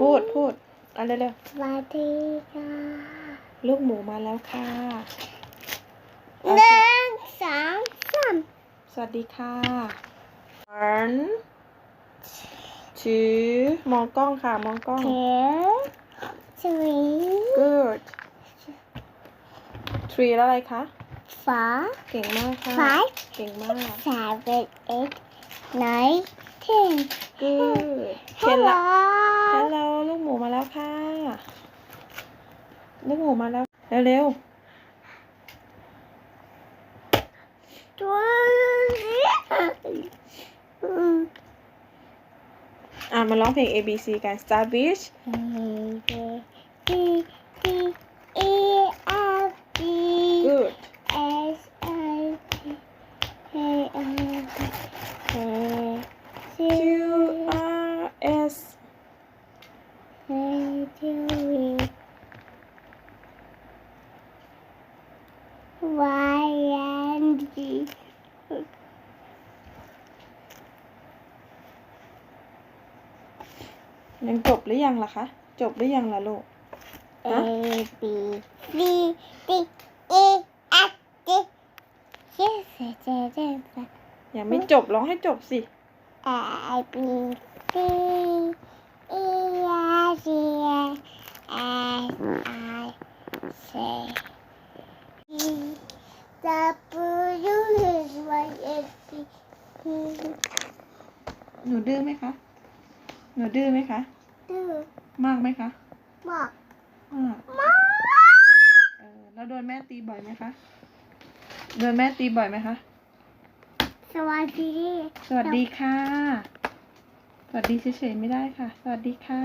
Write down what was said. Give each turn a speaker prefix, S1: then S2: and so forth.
S1: พูดพูดเอะไรเร็ว
S2: สวัสดีค่ะ
S1: ๆลูกหมูมาแล้วค่ะ
S2: หนึ่งสองสาม
S1: สวัสดีค่ะ one two มองกล้องค่ะ มองกล้อง
S2: เจ็ดสี่
S1: good three แล้วอะไรคะ
S2: four
S1: เก่งมากค่ะ
S2: five
S1: เก่งมาก
S2: seven eight nine ten
S1: good เห็นละ
S2: Hello
S1: ฮัลโหลลูกหมูมาแล้วค่ะ ลูกหมูมาแล้ว เร็ว
S2: ตัวอืม
S1: ๆอะมาร้องเพลง A B C กัน Star Beach
S2: A B C D E F G
S1: good
S2: S I T A R K C
S1: Q R S
S2: A Q V Y and Z
S1: ยังจบหรือยังล่ะคะ จบหรือยังล่ะลูก
S2: A
S1: ฮะ
S2: B C D E F G Yes, yes, yes, yes.
S1: ยังไม่จบร้องให้จบสิ
S2: A B C E F G S I C E W X Y Z
S1: หนูดื้อไหมคะ หนูดื้อไหมคะ
S2: ดื้อ
S1: มากไหมคะ
S2: มาก
S1: มาก
S2: มาก
S1: เออแล้วโดนแม่ตีบ่อยไหมคะ โดนแม่ตีบ่อยไหมคะ
S2: สวัสดี
S1: สวัสดีค่ะ สวัสดีเฉยๆไม่ได้ค่ะ สวัสดีค่ะ